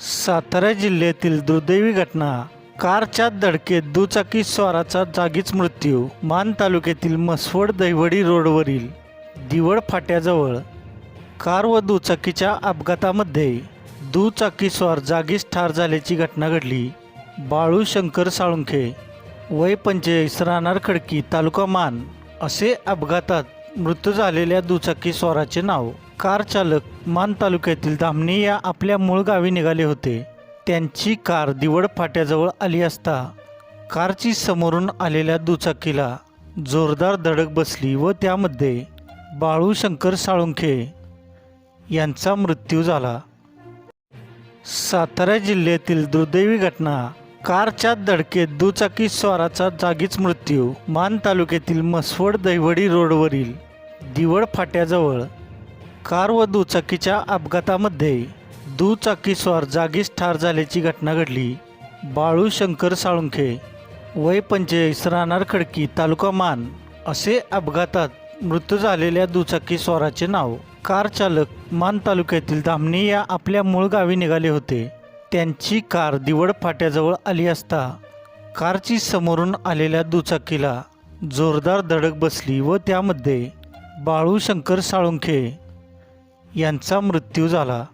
सातारा जिल्ह्यातील दुर्दैवी घटना. कारच्या धडकेत दुचाकी स्वाराचा जागीच मृत्यू. मान तालुक्यातील मसवड दैवडी रोडवरील दिवड फाट्याजवळ कार व दुचाकीच्या अपघातामध्ये दुचाकी स्वार जागीच ठार झाल्याची घटना घडली. बाळू शंकर साळुंखे वय पंचेचाळीस राहणार खडकी तालुका मान असे अपघातात मृत्यू झालेल्या दुचाकी स्वाराचे नाव कार चालक मान तालुक्यातील धामणे या आपल्या मूळ गावी निघाले होते. त्यांची कार दिवड फाट्याजवळ आली असता कारची समोरून आलेल्या दुचाकीला जोरदार धडक बसली व त्यामध्ये बाळू शंकर साळुंखे यांचा मृत्यू झाला. सातारा जिल्ह्यातील दुर्दैवी घटना कारच्या धडकेत दुचाकी स्वाराचा जागीच मृत्यू मान तालुक्यातील मसवड दैवडी रोडवरील दिवड फाट्याजवळ कार व दुचाकीच्या अपघातामध्ये दुचाकीस्वार जागीच ठार झाल्याची घटना घडली. बाळू शंकर साळुंखे वय पंचेचाळीस राहणार खडकी तालुका मान असे अपघातात मृत्यू झालेल्या दुचाकी स्वाराचे नाव. कार चालक मान तालुक्यातील धामणी या आपल्या मूळ गावी निघाले होते. त्यांची कार दिवड फाट्याजवळ आली असता कारची समोरून आलेल्या दुचाकीला जोरदार धडक बसली व त्यामध्ये बाळू शंकर साळुंखे यांचा मृत्यू झाला.